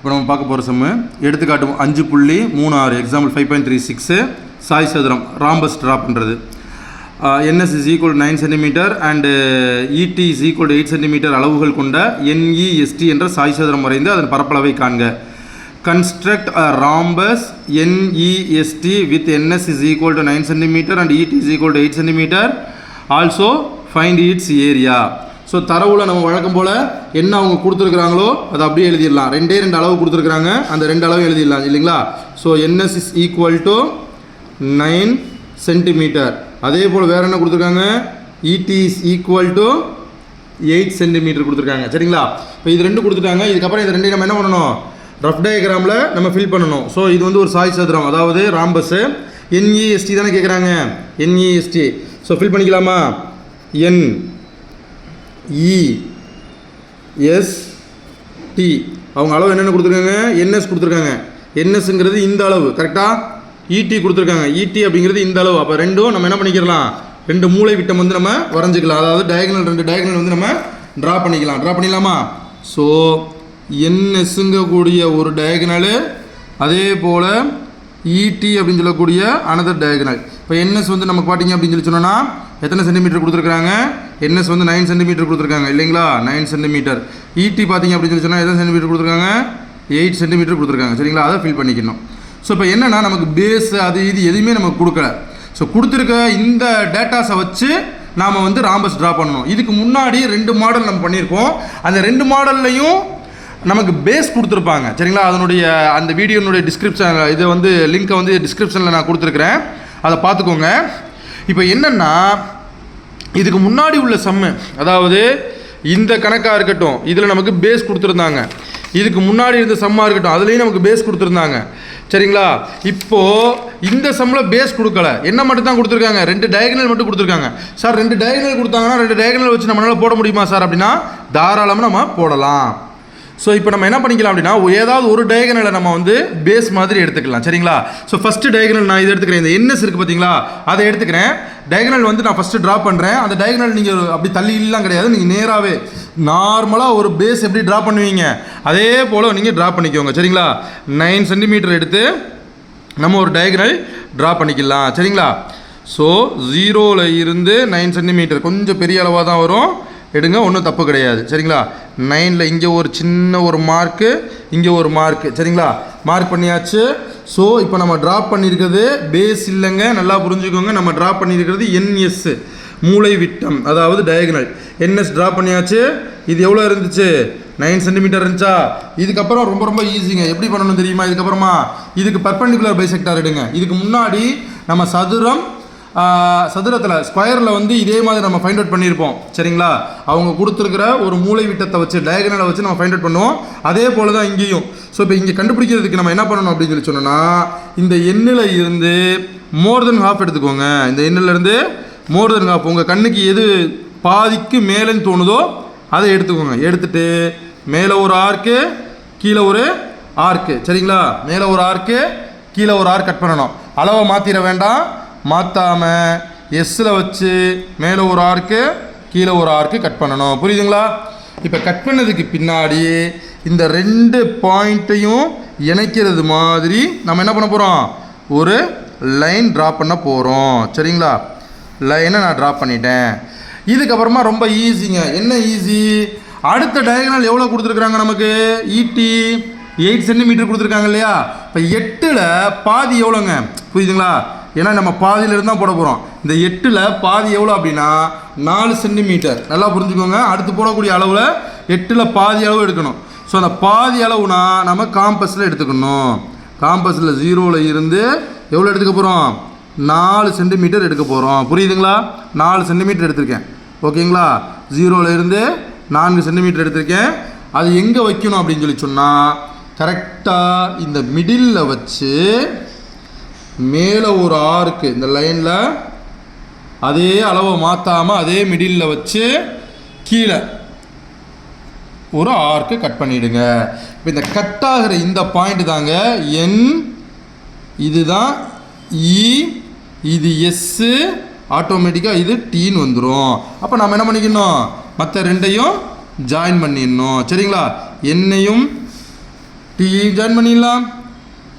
இப்போ நம்ம பார்க்க போகிற சம்மு. எடுத்துக்காட்டு அஞ்சு புள்ளி மூணு ஆறு example five point three six Sai சதுரம் rhombus ட்ராப்ன்றது NS is equal nine centimetre and ED is equal eight centimetre அளவுகள் கொண்ட என்இஎஸ்டி என்ற சாய் சதுரம் வரைந்து அதன் பரப்பளவை காண்க. Construct a rhombus NEST with NS is equal to nine centimetre and ED is equal to eight centimetre also find its area so தரவுல நம்ம வழக்கம் போல் என்ன அவங்க கொடுத்துருக்குறாங்களோ அதை அப்படியே எழுதிடலாம். ரெண்டே ரெண்டு அளவு கொடுத்துருக்குறாங்க. அந்த ரெண்டு அளவு எழுதிடலாம் இல்லைங்களா? So NS is equal to nine centimetre அதே போல் வேறு என்ன கொடுத்துருக்காங்க? ED is equal to eight centimetre கொடுத்துருக்காங்க. சரிங்களா? இப்போ இது ரெண்டு கொடுத்துட்டாங்க. இதுக்கப்புறம் இது ரெண்டையும் நம்ம என்ன பண்ணணும்? ரஃப் டயக்ராமில் நம்ம ஃபில் பண்ணணும். ஸோ இது வந்து ஒரு சாய் சதுரம் அதாவது ராம்பஸ்ஸு என்இஎஸ்டி தானே கேட்குறாங்க என்இஎஸ்டி ஸோ ஃபில் பண்ணிக்கலாமா? N E S T. அவங்க அளவு என்னென்ன கொடுத்துருக்காங்க? என்எஸ் கொடுத்துருக்காங்க. என்எஸ்ங்கிறது இந்த அளவு கரெக்டாக இடி கொடுத்துருக்காங்க. இடி அப்படிங்கிறது இந்த அளவு. அப்போ ரெண்டும் நம்ம என்ன பண்ணிக்கிறலாம்? ரெண்டு மூளை விட்டம் வந்து நம்ம வரைஞ்சிக்கலாம். அதாவது டயகனல் ரெண்டு டயகனல் வந்து நம்ம ட்ரா பண்ணிக்கலாம். ட்ரா பண்ணிடலாமா? ஸோ என்எஸ்ங்கக்கூடிய ஒரு டயகனலு அதே போல் இடி அப்படின்னு சொல்லக்கூடிய அனதர் டயகனல் இப்போ என்எஸ் வந்து நமக்கு பார்த்தீங்க அப்படின்னு சொல்லி சொன்னோன்னா எத்தனை சென்டிமீட்டர் கொடுத்துருக்காங்க என்எஸ் வந்து நைன் சென்டிமீட்டர் கொடுத்துருக்காங்க இல்லைங்களா? நைன் சென்டிமீட்டர் இடி பார்த்தீங்க அப்படின்னு சொல்லி சொன்னால் எத்தனை சென்டிமீட்டர் கொடுத்துருக்காங்க? எயிட் சென்டிமீட்டர் கொடுத்துருக்காங்க. சரிங்களா? அதை ஃபில் பண்ணிக்கணும். ஸோ இப்போ என்னென்னா நமக்கு பேஸ் அது இது எதுவுமே நமக்கு கொடுக்கல. ஸோ கொடுத்துருக்க இந்த டேட்டாஸை வச்சு நாம் வந்து ராம்பஸ் ட்ரா பண்ணணும். இதுக்கு முன்னாடி ரெண்டு மாடல் நம்ம பண்ணியிருக்கோம். அந்த ரெண்டு மாடல்லையும் நமக்கு பேஸ் கொடுத்துருப்பாங்க. சரிங்களா? அதனுடைய அந்த வீடியோனுடைய டிஸ்கிரிப்ஷன் இதை வந்து லிங்க்கை வந்து டிஸ்கிரிப்ஷனில் நான் கொடுத்துருக்குறேன். அதை பார்த்துக்கோங்க. இப்போ என்னென்னா இதுக்கு முன்னாடி உள்ள சம்மு அதாவது இந்த கணக்காக இருக்கட்டும் இதில் நமக்கு பேஸ் கொடுத்துருந்தாங்க. இதுக்கு முன்னாடி இருந்த சம்மாக இருக்கட்டும் அதுலேயும் நமக்கு பேஸ் கொடுத்துருந்தாங்க. சரிங்களா? இப்போது இந்த சம்மில் பேஸ் கொடுக்கல. என்ன மட்டும் தான் கொடுத்துருக்காங்க? ரெண்டு டயகனல் மட்டும் கொடுத்துருக்காங்க. சார் ரெண்டு டயகனல் கொடுத்தாங்கன்னா ரெண்டு டயகனல் வச்சு நம்மளால் போட முடியுமா சார் அப்படின்னா தாராளமாக நம்ம போடலாம். ஸோ இப்போ நம்ம என்ன பண்ணிக்கலாம் அப்படின்னா ஏதாவது ஒரு டயகனலை நம்ம வந்து பேஸ் மாதிரி எடுத்துக்கலாம். சரிங்களா? ஸோ ஃபஸ்ட்டு டயகனல் நான் இதை எடுத்துக்கிறேன். இந்த என்எஸ் இருக்குது பார்த்தீங்களா அதை எடுத்துக்கிறேன். டயகனல் வந்து நான் ஃபஸ்ட்டு ட்ரா பண்ணுறேன் அந்த டயகனல் நீங்கள் அப்படி தள்ளி இல்லாம் கிடையாது. நீங்கள் நேராகவே நார்மலாக ஒரு பேஸ் எப்படி ட்ரா பண்ணுவீங்க? அதே போல் நீங்கள் ட்ரா பண்ணிக்கோங்க. சரிங்களா? நைன் சென்டிமீட்டர் எடுத்து நம்ம ஒரு டயகனல் ட்ரா பண்ணிக்கலாம். சரிங்களா? ஸோ ஜீரோவில் இருந்து நைன் சென்டிமீட்டர் கொஞ்சம் பெரிய அளவாக தான் வரும். எடுங்க ஒன்றும் தப்பு கிடையாது. சரிங்களா? நைனில் இங்கே ஒரு சின்ன ஒரு மார்க்கு இங்கே ஒரு மார்க்கு சரிங்களா? மார்க் பண்ணியாச்சு. ஸோ இப்போ நம்ம ட்ராப் பண்ணியிருக்கிறது பேஸ் இல்லைங்க. நல்லா புரிஞ்சுக்கோங்க. நம்ம ட்ராப் பண்ணியிருக்கிறது என்எஸ் மூளை விட்டம் அதாவது டயகனல் என்எஸ் ட்ராப் பண்ணியாச்சு. இது எவ்வளோ இருந்துச்சு? நைன் சென்டிமீட்டர் இருந்துச்சா? இதுக்கப்புறம் ரொம்ப ரொம்ப ஈஸிங்க எப்படி பண்ணணும் தெரியுமா? இதுக்கப்புறமா இதுக்கு பர்பண்டிகுலர் பைசெக்டார் எடுங்க. இதுக்கு முன்னாடி நம்ம சதுரம் சதுரத்தில் ஸ்கொயரில் வந்து இதே மாதிரி நம்ம ஃபைண்ட் அவுட் பண்ணியிருப்போம் சரிங்களா? அவங்க கொடுத்துருக்கிற ஒரு மூளை விட்டத்தை வச்சு டயகனலை வச்சு நம்ம ஃபைண்ட் அவுட் பண்ணுவோம். அதே போல் தான் இங்கேயும். ஸோ இப்போ இங்கே கண்டுபிடிக்கிறதுக்கு நம்ம என்ன பண்ணணும் அப்படின்னு சொல்லி சொன்னோன்னா இந்த எண்ணில் இருந்து மோர் தென் ஹாஃப் எடுத்துக்கோங்க. இந்த எண்ணிலேருந்து மோர் தென் ஹாஃப் உங்கள் கண்ணுக்கு எது பாதிக்கு மேலேன்னு தோணுதோ அதை எடுத்துக்கோங்க. எடுத்துட்டு மேலே ஒரு ஆர்க்கு கீழே ஒரு ஆர்க்கு சரிங்களா? மேலே ஒரு ஆர்க்கு கீழே ஒரு ஆர்க் கட் பண்ணணும். அளவை மாற்றிட வேண்டாம். மாற்றாமல் எஸ்ஸில் வச்சு மேலே ஒரு ஆர்க்கு கீழே ஒரு ஆர்க்கு கட் பண்ணணும். புரியுதுங்களா? இப்போ கட் பண்ணதுக்கு பின்னாடி இந்த ரெண்டு பாயிண்ட்டையும் இணைக்கிறது மாதிரி நம்ம என்ன பண்ண போகிறோம் ஒரு லைன் ட்ரா பண்ண போகிறோம் சரிங்களா? லைனை நான் ட்ரா பண்ணிட்டேன். இதுக்கப்புறமா ரொம்ப ஈஸிங்க என்ன ஈஸி அடுத்த டயகனல் எவ்வளோ கொடுத்துருக்குறாங்க நமக்கு? ஈட்டி எயிட் சென்டிமீட்டர் கொடுத்துருக்காங்க இல்லையா? இப்போ எட்டில் பாதி எவ்வளோங்க புரியுதுங்களா? ஏன்னா நம்ம பாதியிலிருந்து தான் போட போகிறோம் இந்த எட்டில் பாதி எவ்வளோ அப்படின்னா நாலு சென்டிமீட்டர் நல்லா புரிஞ்சுக்கோங்க. அடுத்து போடக்கூடிய அளவில் எட்டில் பாதி அளவு எடுக்கணும். ஸோ அந்த பாதி அளவுனா நம்ம காம்பஸில் எடுத்துக்கணும். காம்பஸில் ஜீரோவில் இருந்து எவ்வளோ எடுத்துக்க போகிறோம் நாலு சென்டிமீட்டர் எடுக்க போகிறோம் புரியுதுங்களா? நாலு சென்டிமீட்டர் எடுத்திருக்கேன். ஓகேங்களா? ஜீரோவில் இருந்து நான்கு சென்டிமீட்டர் எடுத்திருக்கேன். அது எங்கே வைக்கணும் அப்படின்னு சொல்லி சொன்னால் கரெக்டாக இந்த மிடில் வச்சு மேலே ஒரு ஆர்க்கு இந்த லைனில் அதே அளவை மாற்றாமல் அதே மிடிலில் வச்சு கீழே ஒரு ஆர்க்கு கட் பண்ணிவிடுங்க இப்போ இந்த கட் ஆகிற இந்த பாயிண்ட் தாங்க என் இதுதான் இ இது எஸ்ஸு ஆட்டோமேட்டிக்காக இது டீன்னு வந்துடும் அப்போ நம்ம என்ன பண்ணிக்கணும்? மற்ற ரெண்டையும் ஜாயின் பண்ணிடணும். சரிங்களா? என்னையும் டீ ஜாயின் பண்ணிடலாம்.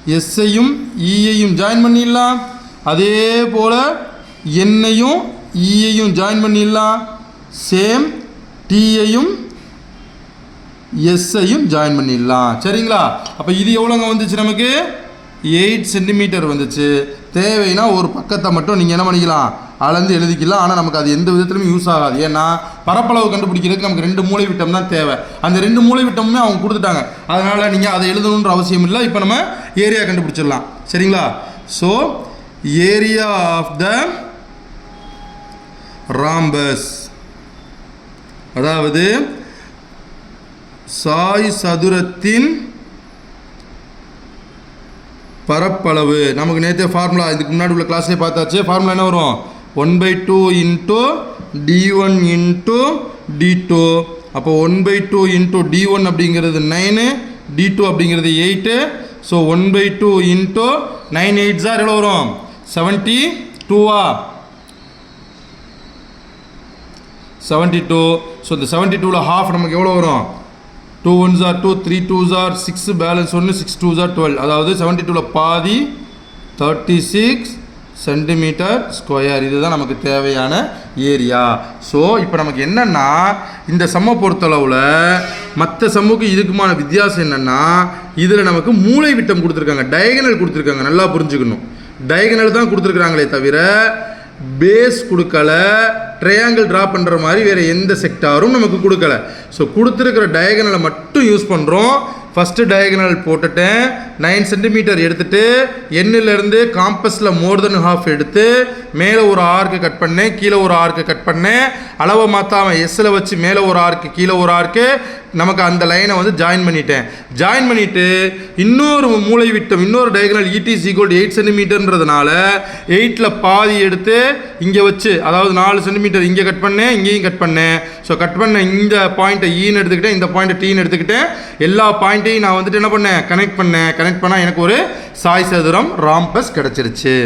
எஸ்ஸையும் இயையும் e ஜாயின் பண்ணிடலாம் அதே போல் என்னையும் இஐயும் ஜாயின் e பண்ணிடலாம் சேம் டியையும் எஸ்ஸையும் ஜாயின் பண்ணிடலாம் சரிங்களா? அப்போ இது எவ்வளோங்க வந்துச்சு நமக்கு? எயிட் சென்டிமீட்டர் வந்துச்சு. தேவைன்னா ஒரு பக்கத்தை மட்டும் நீங்கள் என்ன பண்ணிக்கலாம்? அளந்து எழுதிக்கலாம். ஆனால் நமக்கு அது எந்த விதத்துலையும் யூஸ் ஆகாது. ஏன்னா பரப்பளவு கண்டுபிடிக்கிறதுக்கு நமக்கு ரெண்டு மூளை விட்டம் தான் தேவை. அந்த ரெண்டு மூளை விட்டமுமே அவங்க கொடுத்துட்டாங்க. அதனால் நீங்கள் அதை எழுதணுன்ற அவசியம் இல்லை. இப்போ நம்ம ஏரியா கண்டுபிடிச்சிடலாம். சரிங்களா? So area of the rhombus அதாவது சாய் சதுரத்தின் பரப்பளவு. நமக்கு நேற்றே ஃபார்முலா இதுக்கு முன்னாடி உள்ள கிளாஸ்லேயே பார்த்தாச்சு. ஃபார்முலா என்ன வரும்? One by two into D one into D two அப்போ one by two into D one அப்படிங்கிறது நைனு டி டூ அப்படிங்கிறது eight so one by two into nine eight sir எவ்வளோ வரும்? செவன்ட்டி டூவா செவன்ட்டி டூ ஸோ இந்த seventy டூவில் half நமக்கு எவ்வளோ வரும்? டூ ஒன் ஜார் டூ த்ரீ டூ ஜார் சிக்ஸ் பேலன்ஸ் ஒன்று சிக்ஸ் டூ ஜார் டுவெல் அதாவது செவன்ட்டி டூவில் பாதி தேர்ட்டி சிக்ஸ் சென்டிமீட்டர் ஸ்கொயர். இதுதான் நமக்கு தேவையான ஏரியா. ஸோ இப்போ நமக்கு என்னென்னா இந்த சம்மை பொறுத்தளவில் மற்ற சம்முக்கு இதுக்குமான வித்தியாசம் என்னென்னா இதில் நமக்கு மூளை விட்டம் கொடுத்துருக்காங்க. டயகனல் கொடுத்துருக்காங்க. நல்லா புரிஞ்சுக்கணும். டயகனல் தான் கொடுத்துருக்குறாங்களே தவிர பேஸ் கொடுக்கல ட்ரையாங்கிள் ட்ரா பண்ணுற மாதிரி வேறு எந்த செக்டாரும் நமக்கு கொடுக்கல. ஸோ கொடுத்துருக்கிற டயகனலை மட்டும் யூஸ் பண்ணுறோம் ஃபஸ்ட்டு டயகனல் போட்டுட்டேன். நைன் சென்டிமீட்டர் எடுத்துட்டு எண்ணிலேருந்து காம்பஸில் மோர் தென் ஹாஃப் எடுத்து மேலே ஒரு ஆர்க்கு கட் பண்ணேன் கீழே ஒரு ஆர்க்கு கட் பண்ணேன். அளவை மாற்றாமல் எஸ்ஸில் வச்சு மேலே ஒரு ஆர்க்கு கீழே ஒரு ஆர்க்கு நமக்கு அந்த லைனை வந்து ஜாயின் பண்ணிட்டேன். ஜாயின் பண்ணிவிட்டு இன்னொரு மூளை விட்டம் இன்னொரு டயகனல் இடிசி ஈக்குவல் எயிட் சென்டிமீட்டர்ன்றதுனால எயிட்டில் பாதி எடுத்து இங்கே வச்சு அதாவது நாலு சென்டிமீட்டர் இங்கே கட் பண்ணேன் இங்கேயும் கட் பண்ணேன். ஸோ கட் பண்ண இந்த பாயிண்ட்டை ஈன்னு e எடுத்துக்கிட்டேன் இந்த பாயிண்ட்டை டீன்னு எடுத்துக்கிட்டேன். எல்லா பாயிண்ட்டையும் நான் வந்துட்டு என்ன பண்ணேன்? கனெக்ட் பண்ணேன். கனெக்ட் பண்ணால் எனக்கு ஒரு சாய் சதுரம் ராம்பஸ் கிடச்சிருச்சு.